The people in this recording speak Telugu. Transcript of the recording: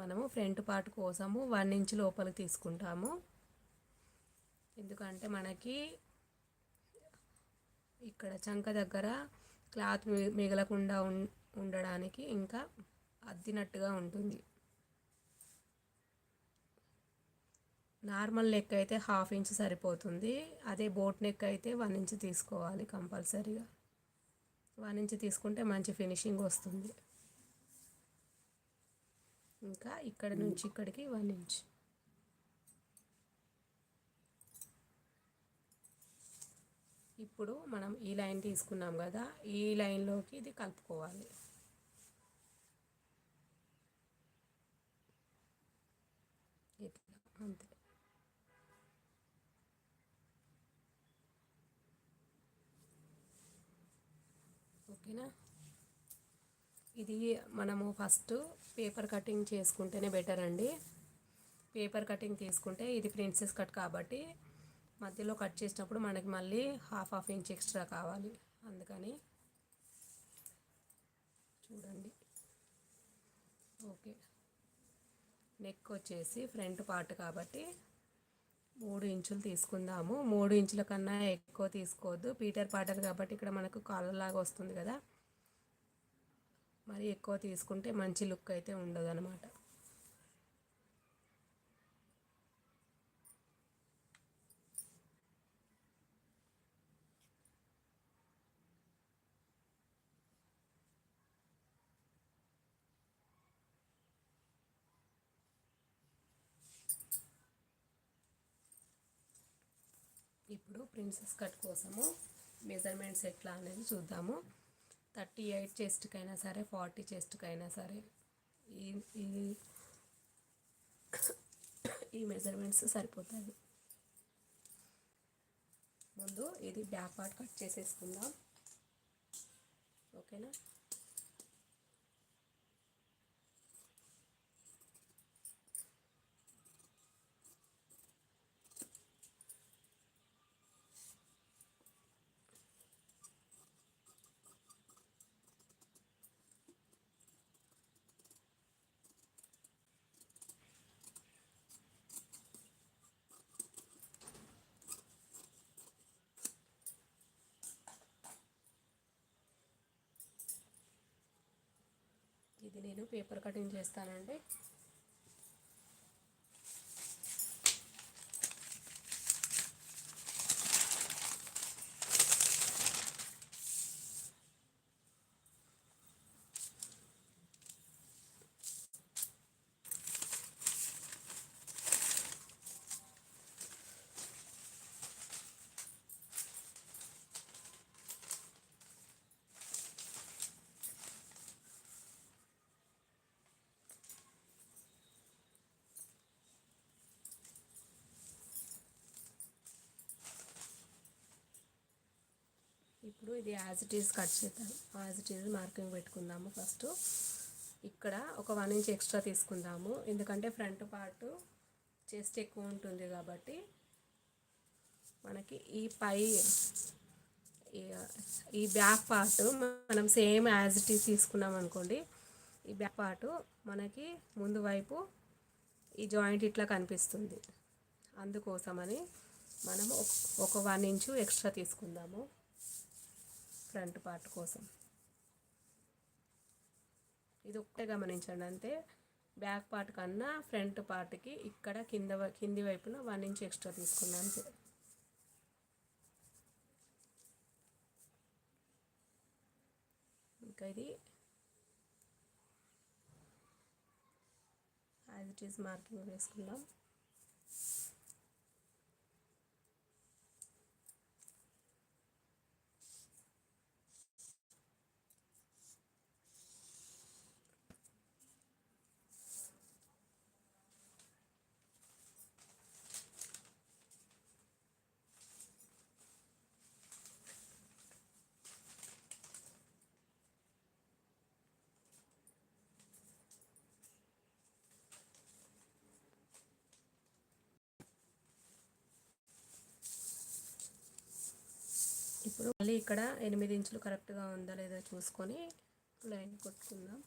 మనము ఫ్రంట్ పార్ట్ కోసము వన్ ఇంచ్ లోపలికి తీసుకుంటాము. ఎందుకంటే మనకి ఇక్కడ చంక దగ్గర క్లాత్ మిగలకుండా ఉండడానికి ఇంకా అద్దినట్టుగా ఉంటుంది. నార్మల్ నెక్ అయితే హాఫ్ ఇంచ్ సరిపోతుంది. అదే బోట్ నెక్ అయితే వన్ ఇంచ్ తీసుకోవాలి కంపల్సరీగా. వన్ ఇంచ్ తీసుకుంటే మంచి ఫినిషింగ్ వస్తుంది. ఇంకా ఇక్కడ నుంచి ఇక్కడికి వన్ ఇంచ్. ఇప్పుడు మనం ఈ లైన్ తీసుకున్నాం కదా ఈ లైన్లోకి ఇది కలుపుకోవాలి. ఇట్లా అంతే. ఓకేనా? ఇది మనము ఫస్ట్ పేపర్ కటింగ్ చేసుకుంటేనే బెటర్ అండి. పేపర్ కటింగ్ తీసుకుంటే ఇది ప్రిన్సెస్ కట్ కాబట్టి మధ్యలో కట్ చేసినప్పుడు మనకి మళ్ళీ హాఫ్ హాఫ్ ఇంచ్ ఎక్స్ట్రా కావాలి. అందుకని చూడండి. ఓకే. నెక్ వచ్చేసి ఫ్రంట్ పార్ట్ కాబట్టి మూడు ఇంచులు తీసుకుందాము. మూడు ఇంచుల కన్నా ఎక్కువ తీసుకోవద్దు. పీటర్ పాటర్ కాబట్టి ఇక్కడ మనకు కాళ్ళలాగా వస్తుంది కదా. మరి ఎక్కువ తీసుకుంటే మంచి లుక్ అయితే ఉండదు అనమాట ఇప్పుడు ప్రిన్సెస్ కట్ కోసము మెజర్మెంట్స్ ఎట్లా అనేది చూద్దాము. థర్టీ ఎయిట్ చెస్ట్కైనా సరే ఫార్టీ చెస్ట్కైనా సరే ఈ ఈ ఈ మెజర్మెంట్స్ సరిపోతాయి. ముందు ఇది బ్యాక్ పార్ట్ కట్ చేసేసుకుందాం. ఓకేనా? ఇది నేను పేపర్ కటింగ్ చేస్తానండి. ఇప్పుడు ఇది యాజ్ ఇట్ ఈజ్ కట్ చేద్దాం. యాజ్ ఇట్ ఈజ్ మార్కింగ్ పెట్టుకుందాము ఫస్ట్ ఇక్కడ ఒక వన్ ఇంచ్ ఎక్స్ట్రా తీసుకుందాము. ఎందుకంటే ఫ్రంట్ పార్ట్ చెస్ట్ ఎక్కువ ఉంటుంది కాబట్టి మనకి ఈ పై ఈ బ్యాక్ పార్ట్ మనం సేమ్ యాజ్ ఇట్ ఈజ్ తీసుకున్నాం అనుకోండి. ఈ బ్యాక్ పార్ట్ మనకి ముందు వైపు ఈ జాయింట్ ఇట్లా కనిపిస్తుంది. అందుకోసమని మనము ఒక వన్ ఇంచు ఎక్స్ట్రా తీసుకుందాము. ఫ్రంట్ పార్ట్ కోసం. ఇది ఒక్కటే గమనించండి అంతే. బ్యాక్ పార్ట్ కన్నా ఫ్రంట్ పార్ట్కి ఇక్కడ కింద కింది వైపున వన్ ఇంచ్ ఎక్స్ట్రా తీసుకున్నాను. అంతే ఇంకా ఇది. యాజ్ ఇట్ ఈజ్ మార్కింగ్ వేసుకుందాం. ఇప్పుడు మళ్ళీ ఇక్కడ ఎనిమిది ఇంచులు కరెక్ట్గా ఉందా లేదా చూసుకొని లైన్ కొట్టుకుందాం.